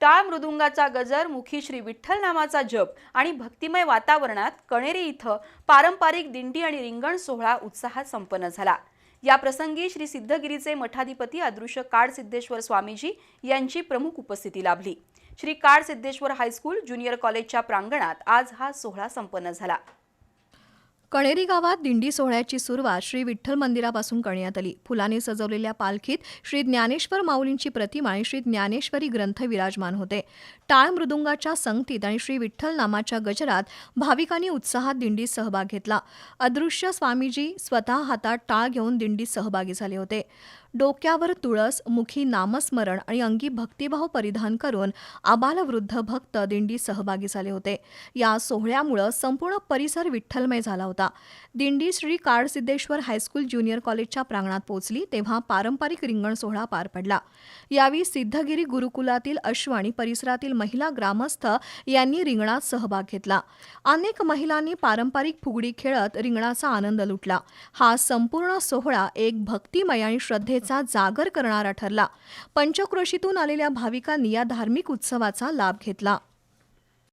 टाळ मृदुंगाचा गजर मुखी श्री विठ्ठल नामाचा जप आणि भक्तिमय वातावरणात कणेरी इथं पारंपरिक दिंडी आणि रिंगण सोहळा उत्साहात संपन्न झाला. या प्रसंगी श्री सिद्धगिरीचे मठाधिपती अदृश्य काड सिद्धेश्वर स्वामीजी यांची प्रमुख उपस्थिती लाभली. Shri Kad Siddheshwar high school junior कॉलेजच्या प्रांगणात आज हा सोहळा संपन्न झाला. कणेरी गावात दिंडी सोहळ्याची सुरुवात श्री विठ्ठल मंदिरापासून करण्यात आली. फुलाने सजवलेल्या पालखीत श्री ज्ञानेश्वर माऊलींची प्रतिमा आणि श्री ज्ञानेश्वरी ग्रंथ विराजमान होते. टाळ मृदुंगाच्या संगतीत आणि श्री विठ्ठल नामाच्या गजरात भाविकांनी उत्साहात दिंडीत सहभाग घेतला. अदृश्य स्वामीजी स्वतः हातात टाळ घेऊन दिंडीत सहभागी झाले होते. डोक्यावर तुळस मुखी नामस्मरण आणि अंगी भक्तिभाव परिधान करून आबालवृद्ध भक्त दिंडीत सहभागी झाले होते. या सोहळ्यामुळं संपूर्ण परिसर विठ्ठलमय झाला होता. दिंडी श्री काळसिद्धेश्वर हायस्कूल ज्युनियर कॉलेजच्या प्रांगणात पोहोचली तेव्हा पारंपरिक रिंगण सोहळा पार पडला. यावेळी सिद्धगिरी गुरुकुलातील अश्व आणि परिसरातील महिला ग्रामस्थ यांनी रिंगणात सहभाग घेतला. अनेक महिलांनी पारंपरिक फुगडी खेळत रिंगणाचा आनंद लुटला. हा संपूर्ण सोहळा एक भक्तिमय आणि श्रद्धेचा जागर करणारा ठरला. पंचक्रोशीतून आलेल्या भाविकांनी या धार्मिक उत्सवाचा लाभ घेतला.